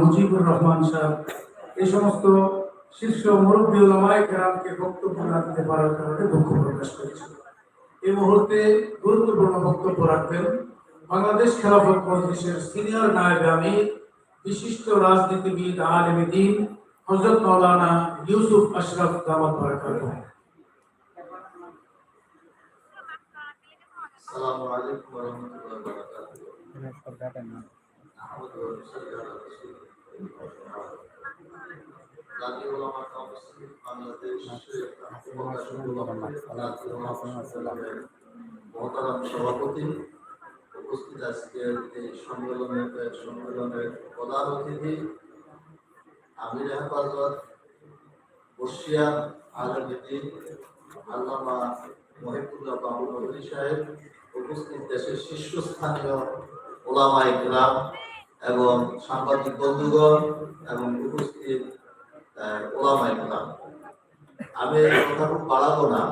মুজিবুর রহমান এই সমস্ত শীর্ষ বক্তব্য রাখতে পারার কারণে দুঃখ প্রকাশ করেছি। মুহূর্তে গুরুত্বপূর্ণ বক্তব্য রাখবেন, বাংলাদেশ খেলাফত মজলিসের সিনিয়র নায়েব আমির, বিশিষ্ট রাজনীতিবিদ, আলেম হজরত মৌলানা ইউসুফ আশরাফ দামাত বারাকাত আসসালামু আলাইকুম ওয়া রাহমাতুল্লাহি সভাপতি উপস্থিত আজকের এই সম্মেলনের সম্মেলনের প্রধান অতিথি আলমীতি আল্লামা সাহেব দেশের শীর্ষস্থানীয় এবং সাংবাদিক বন্ধুগণ এবং উপস্থিত ওলামা আমি কথা খুব বাড়াবো না।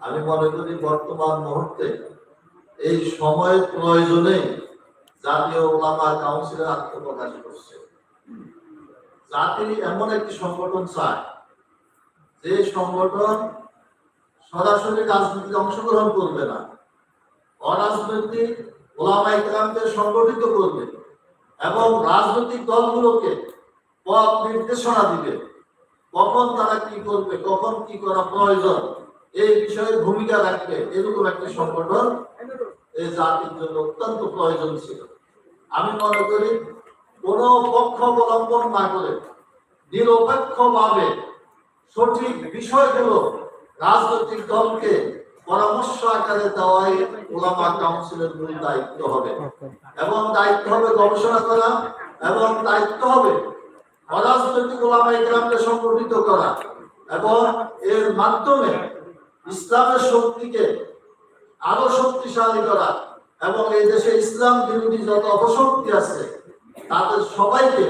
আমি মনে করি বর্তমান মুহূর্তে এই সময়ের প্রয়োজনে জাতীয় ওলামা কাউন্সিলের আত্মপ্রকাশ করছে জাতি এমন একটি সংগঠন চায়, যে সংগঠন সরাসরি রাজনীতিতে অংশগ্রহণ করবে না, অরাজনৈতিক ওলামা ইকরামকে সংগঠিত করবে এবং রাজনৈতিক দলগুলোকে পথ নির্দেশনা দিবে, কখন তারা কি করবে, কখন কি করা প্রয়োজন, এই বিষয়ে ভূমিকা রাখবে, এরকম একটি সংগঠন এই জাতির জন্য অত্যন্ত প্রয়োজন ছিল। আমি মনে করি কোন পক্ষ অবলম্বন না করে নিরপেক্ষভাবে সঠিক বিষয়গুলো রাজনৈতিক দলকে পরামর্শ আকারে দেওয়াই ওলামা কাউন্সিলের মূল দায়িত্ব হবে। এবং দায়িত্ব হবে গবেষণা করা, এবং দায়িত্ব হবে অরাজনৈতিক ওলামা ইকরামকে সংগঠিত করা, এবং এর মাধ্যমে ইসলামের শক্তিকে আরও শক্তিশালী করা, এবং এই দেশে ইসলাম বিরোধী যত অপশক্তি আছে তাদের সবাইকে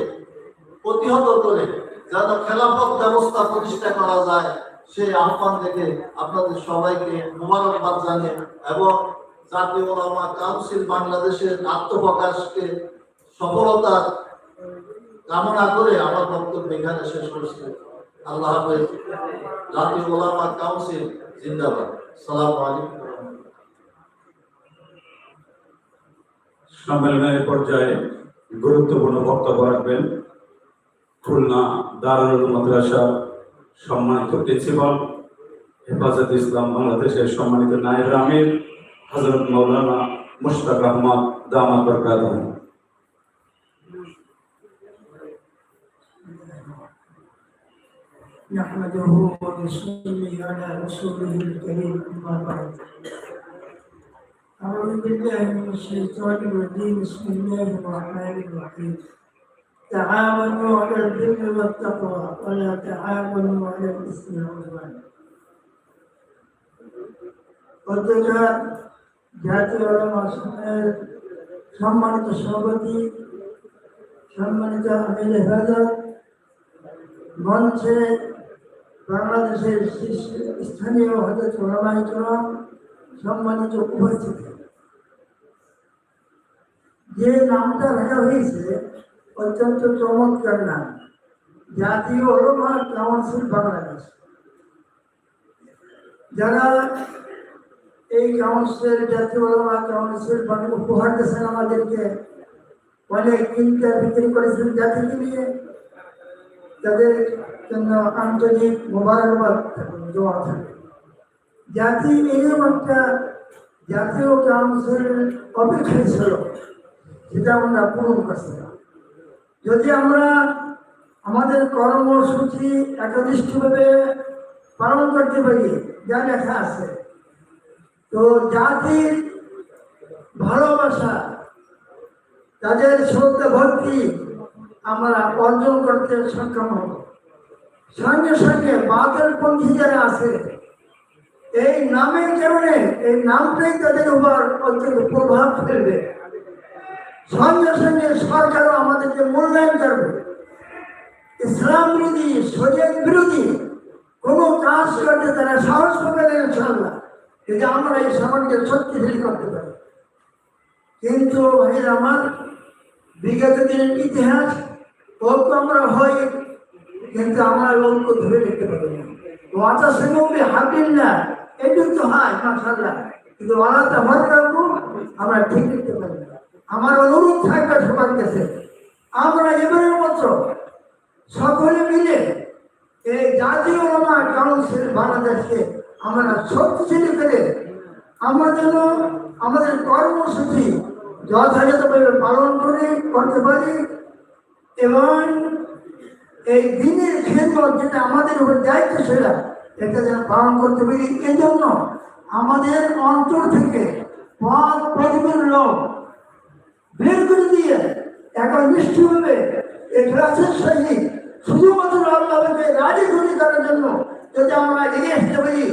প্রতিহত করে যেন খেলাফত ব্যবস্থা প্রতিষ্ঠা করা যায়, সেই আহ্বান থেকে আপনাদের সবাইকে মোবারকবাদ জানিয়ে এবং জাতীয় ওলামা কাউন্সিল বাংলাদেশের আত্মপ্রকাশকে সফলতার কামনা করে আমার বক্তব্য এখানে শেষ করছি। আল্লাহ হাফেজ। জাতীয় ওলামা কাউন্সিল জিন্দাবাদ। সালাম আলাইকুম। সম্মেলনের পর্যায়ে গুরুত্বপূর্ণ বক্তব্য রাখবেন খুলনা দারুল মাদ্রাসা সম্মানিত প্রিন্সিপাল হেফাজত ইসলাম বাংলাদেশের সম্মানিত নায়েব আমির হজরত মৌলানা মুশতাক আহমদ দামাত বরকাতুহ نحمده ونصلي على رسوله الكريم أما بعد أعوذ بالله من الشيطان الرجيم بسم الله الرحمن الرحيم تعاونوا على البر والتقوى ولا تعاونوا على الإثم والعدوان পত্রিকার জাতীয় ওলামা সংঘের সম্মানিত সভাপতি সম্মানিত আমির হেফাজত মঞ্চে বাংলাদেশের শীর্ষ স্থানীয় হজরত ওলামাই করম সম্মানিত উপস্থিতি যে নামটা রাখা হয়েছে অত্যন্ত চমৎকার নাম জাতীয় ওলামা কাউন্সিল বাংলাদেশ যারা এই কাউন্সিল জাতীয় ওলামা কাউন্সিল মানে উপহার দিয়েছেন আমাদেরকে অনেক কিনতে বিক্রি করেছেন জাতিকে নিয়ে তাদের জন্য আন্তরিক মোবারকবাদ দেওয়া থাকে জাতি এরকম একটা জাতীয় কাউন্সিল অপেক্ষায় ছিল সেটা আমরা পূরণ করছি। যদি আমরা আমাদের কর্মসূচি একনিষ্ঠভাবে পালন করতে পারি, যা লেখা আছে, তো জাতির ভালোবাসা, তাদের শ্রদ্ধা ভক্তি আমরা অর্জন করতে সক্ষম হব। সঙ্গে সঙ্গে বাদল পন্থী যারা আছে, এই নামের কারণে, এই নামটাই তাদের উপর অত্যন্ত প্রভাব ফেলবে। সঙ্গে সঙ্গে সরকারও আমাদেরকে মূল্যায়ন করবে। ইসলাম বিরোধী সজেদ বিরোধী, কোনো কাজ করতে তারা সাহস পাবে না যদি আমরা এই সমাজকে শক্তিশালী করতে পারি। কিন্তু ভাইয়ের আমার বিগত দিনের ইতিহাস, ঐক্য আমরা হই কিন্তু আমরা ঐক্য ধরে দেখতে পারি না। ওয়াতা সঙ্গে হাবিল না, এটুকু তো হয় মাসাল্লাহ কিন্তু ওয়ালাতে হর আমরা ঠিক দেখতে পারি আমার অনুরোধ থাকবে সবার কাছে। আমরা এবারের মতো সকলে মিলে এই জাতীয় ওলামা কাউন্সিল বাংলাদেশকে আমরা শক্তিশালী করে আমরা যেন আমাদের কর্মসূচি যথাযথভাবে পালন করে, করতে পারি এবং এই দিনের খেদমত যেটা আমাদের উপর দায়িত্ব সেটা, এটা যেন পালন করতে পারি। এই জন্য আমাদের অন্তর থেকে এই ক্লাসের সহিত শুধুমাত্র আল্লাহকে রাজি খুশি করার জন্য যদি আমরা এগিয়ে আসতে পারি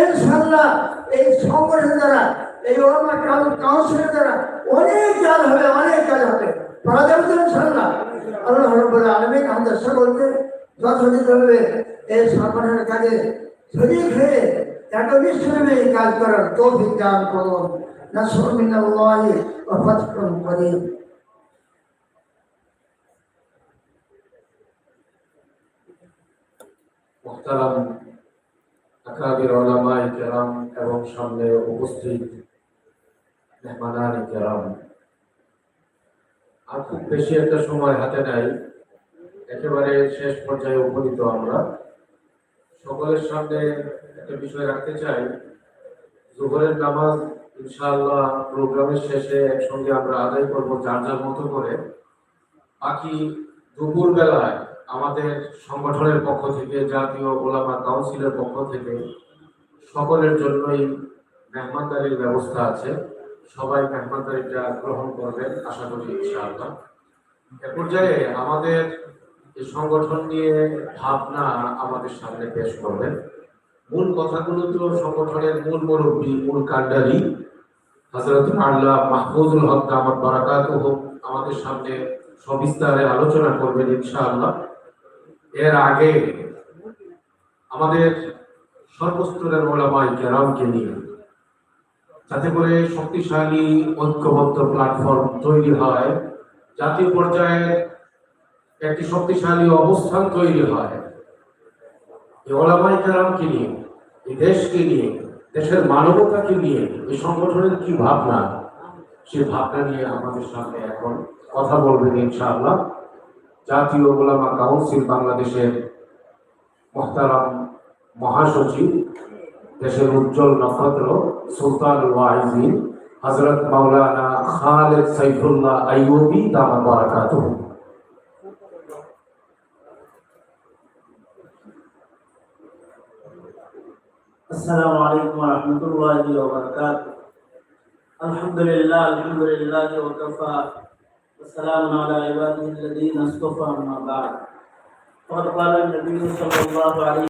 ইনশাল্লাহ এই সংগঠনের দ্বারা, এই ওলামা কাউন্সিলের দ্বারা অনেক কাজ হবে, অনেক কাজ হবে। করা যাবে তো ইনশাল্লাহ আল্লাহ রব্বুল আলমিন আমাদের সকলকে যথাযথভাবে এই সংগঠনের কাজে শরীর হয়ে একনিষ্ঠভাবে এই কাজ করার তৌফিক দান করুন। নাসর মিনাল্লাহি ওয়া ফাতহুন করিম। মোহতারাম আকাবির ওলামাই কেরাম এবং সামনে উপস্থিত মেহমানান কেরাম। আর খুব বেশি একটা সময় হাতে নাই, একেবারে শেষ পর্যায়ে উপনীত আমরা। সকলের সামনে একটা বিষয় রাখতে চাই, জোহরের নামাজ ইনশাআল্লাহ প্রোগ্রামের শেষে একসঙ্গে আমরা আদায় করব যার যার মতো করে। বাকি দুপুর বেলায় আমাদের সংগঠনের পক্ষ থেকে, জাতীয় ওলামা কাউন্সিলের পক্ষ থেকে সকলের জন্যই মেহমানদারির ব্যবস্থা আছে। সবাই মেহমানদারিটা গ্রহণ করবেন, আশা করি ইনশাআল্লাহ। এ পর্যায়ে আমাদের এই সংগঠন নিয়ে ভাবনা আমাদের সামনে পেশ করবেন মূল কথাগুলো তো সংগঠনের মূল মুরব্বী, মূল কান্ডারি হজরত আল্লাহ মাহফুজুল হক দামাত বারাকাত হোক আমাদের সামনে সবিস্তারে আলোচনা করবেন ইনশাআল্লাহ। এর আগে আমাদের সর্বস্তরের ওলামাই কেরামকে নিয়ে যাতে করে শক্তিশালী, ঐক্যবদ্ধ প্ল্যাটফর্ম তৈরি হয়, জাতীয় পর্যায়ে একটি শক্তিশালী অবস্থান তৈরি হয়। এই ওলামাই কেরামকে নিয়ে, এই দেশকে নিয়ে, দেশের মানবতাকে নিয়ে, এই সংগঠনের কি ভাবনা? সেই ভাবনা নিয়ে আমাদের সামনে এখন কথা বলবেন ইনশাআল্লাহ। জাতীয় ওলামা কাউন্সিল বাংলাদেশের মোহতারাম মহাসচিব দেশের উজ্জ্বল নক্ষত্র সুলতান ওয়াইজিন হজরত মাওলানা খালেদ সাইফুল্লাহ আইয়ুবি দামা বারাকাতুহু السلام عليكم ورحمة الله وبركاته الحمد لله الحمد لله وكفى والسلام على عباده الذين اصطفى أما بعد فقد قال النبي صلى الله عليه